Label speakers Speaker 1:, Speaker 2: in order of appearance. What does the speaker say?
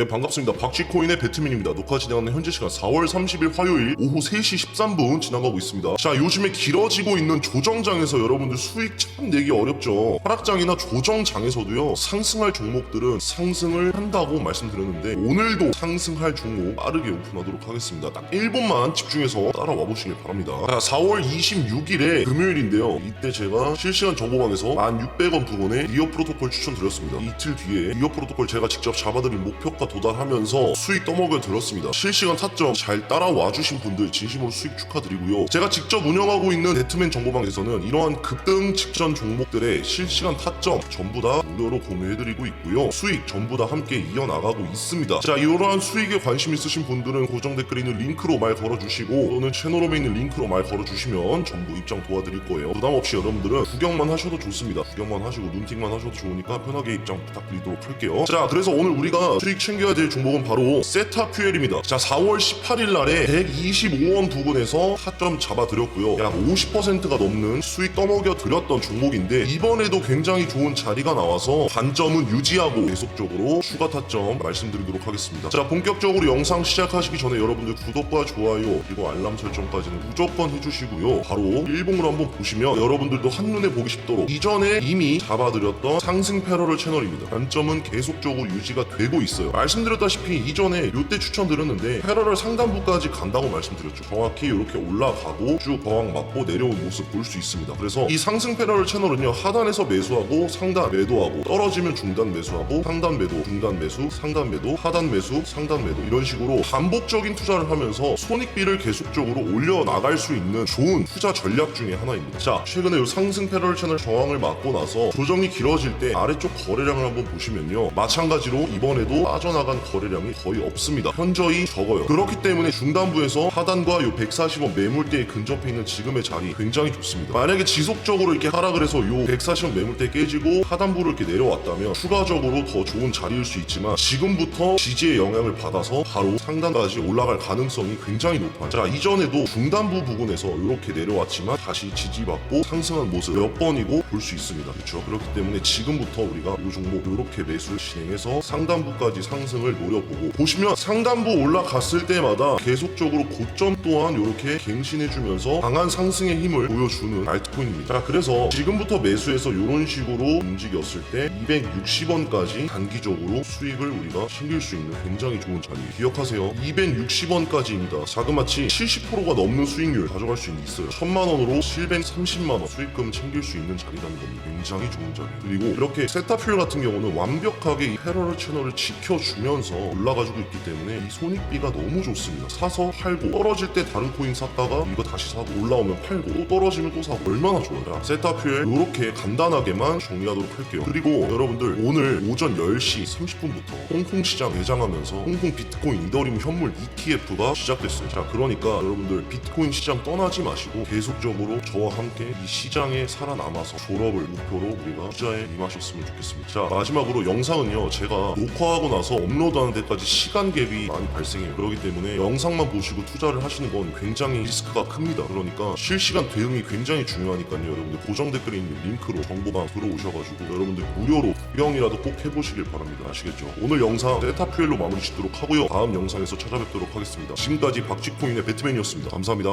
Speaker 1: 네 반갑습니다. 박쥐코인의 배트민입니다. 녹화 진행하는 현재 시간 4월 30일 화요일 오후 3시 13분 지나가고 있습니다. 자 요즘에 길어지고 있는 조정장에서 여러분들 수익 참 내기 어렵죠. 하락장이나 조정장에서도요 상승할 종목들은 상승을 한다고 말씀드렸는데 오늘도 상승할 종목 빠르게 오픈하도록 하겠습니다. 딱 1분만 집중해서 따라와 보시길 바랍니다. 자 4월 26일에 금요일인데요. 이때 제가 실시간 정보방에서 1600원 부근에 리어 프로토콜 추천드렸습니다. 이틀 뒤에 리어 프로토콜 제가 직접 잡아드린 목표가 도달하면서 수익 떠먹여 들었습니다. 실시간 타점 잘 따라와 주신 분들 진심으로 수익 축하드리고요. 제가 직접 운영하고 있는 배트맨 정보방에서는 이러한 급등 직전 종목들의 실시간 타점 전부 다 무료로 공유해드리고 있고요. 수익 전부 다 함께 이어나가고 있습니다. 자 이러한 수익에 관심 있으신 분들은 고정 댓글에 있는 링크로 말 걸어주시고 또는 채널홈에 있는 링크로 말 걸어주시면 전부 입장 도와드릴 거예요. 부담 없이 여러분들은 구경만 하셔도 좋습니다. 구경만 하시고 눈팅만 하셔도 좋으니까 편하게 입장 부탁드리도록 할게요. 자 그래서 오늘 우리가 수익 챙 겨야 될 종목은 바로 세타 퓨엘입니다. 자 4월 18일 날에 125원 부근에서 타점 잡아드렸고요. 약 50%가 넘는 수익 떠먹여 드렸던 종목인데 이번에도 굉장히 좋은 자리가 나와서 관점은 유지하고 계속적으로 추가 타점 말씀드리도록 하겠습니다. 자 본격적으로 영상 시작하시기 전에 여러분들 구독과 좋아요 그리고 알람 설정까지는 무조건 해주시고요. 바로 일봉으로 한번 보시면 여러분들도 한눈에 보기 쉽도록 이전에 이미 잡아드렸던 상승 패러럴 채널입니다. 단점은 계속적으로 유지가 되고 있어요 말씀드렸다시피 이전에 요때 추천드렸는데 패러럴 상단부까지 간다고 말씀드렸죠. 정확히 이렇게 올라가고 쭉 저항 맞고 내려온 모습 볼 수 있습니다. 그래서 이 상승 패러럴 채널은요 하단에서 매수하고 상단 매도하고 떨어지면 중단 매수하고 상단 매도 중단 매수 상단 매도 하단 매수 상단 매도 이런 식으로 반복적인 투자를 하면서 손익비를 계속적으로 올려 나갈 수 있는 좋은 투자 전략 중에 하나입니다. 자 최근에 이 상승 패러럴 채널 저항을 맞고 나서 조정이 길어질 때 아래쪽 거래량을 한번 보시면요. 마찬가지로 이번에도 빠져 나간 거래량이 거의 없습니다. 현저히 적어요. 그렇기 때문에 중단부에서 하단과 요 140원 매물대에 근접해 있는 지금의 자리 굉장히 좋습니다. 만약에 지속적으로 이렇게 하락을 해서 요 140원 매물대 깨지고 하단부를 이렇게 내려왔다면 추가적으로 더 좋은 자리일 수 있지만 지금부터 지지의 영향을 받아서 바로 상단까지 올라갈 가능성이 굉장히 높아요. 자 이전에도 중단부 부분에서 이렇게 내려왔지만 다시 지지받고 상승한 모습 몇 번이고 볼 수 있습니다. 그렇죠? 그렇기 때문에 지금부터 우리가 이 종목 이렇게 매수를 진행해서 상단부까지 상 승을 노려보고 보시면 상단부 올라갔을 때마다 계속적으로 고점 또한 이렇게 갱신해주면서 강한 상승의 힘을 보여주는 알트코인입니다. 자 그래서 지금부터 매수해서 이런 식으로 움직였을 때 260원까지 단기적으로 수익을 우리가 챙길 수 있는 굉장히 좋은 자리. 기억하세요. 260원까지입니다. 자그마치 70%가 넘는 수익률 가져갈 수 있어요. 1000만 원으로 730만 원 수익금 챙길 수 있는 자리라는 겁니다. 굉장히 좋은 자리. 그리고 이렇게 세타퓨엘 같은 경우는 완벽하게 이 패러럴 채널을 지켜주 면서 올라가지고 있기 때문에 이 손익비가 너무 좋습니다. 사서 팔고 떨어질 때 다른 코인 샀다가 이거 다시 사고 올라오면 팔고 또 떨어지면 또 사고 얼마나 좋아요. 자, 세타퓨엘 이렇게 간단하게만 정리하도록 할게요. 그리고 여러분들 오늘 오전 10시 30분부터 홍콩 시장 매장하면서 홍콩 비트코인 이더리움 현물 ETF가 시작됐어요. 자 그러니까 여러분들 비트코인 시장 떠나지 마시고 계속적으로 저와 함께 이 시장에 살아남아서 졸업을 목표로 우리가 투자에 임하셨으면 좋겠습니다. 자 마지막으로 영상은요 제가 녹화하고 나서 업로드하는 데까지 시간 갭이 많이 발생해요. 그렇기 때문에 영상만 보시고 투자를 하시는 건 굉장히 리스크가 큽니다. 그러니까 실시간 대응이 굉장히 중요하니까요 여러분들. 고정 댓글에 있는 링크로 정보방 들어오셔가지고 여러분들 무료로 구경이라도 꼭 해보시길 바랍니다. 아시겠죠? 오늘 영상 세타퓨엘로 마무리 짓도록 하고요. 다음 영상에서 찾아뵙도록 하겠습니다. 지금까지 박쥐코인의 배트맨이었습니다. 감사합니다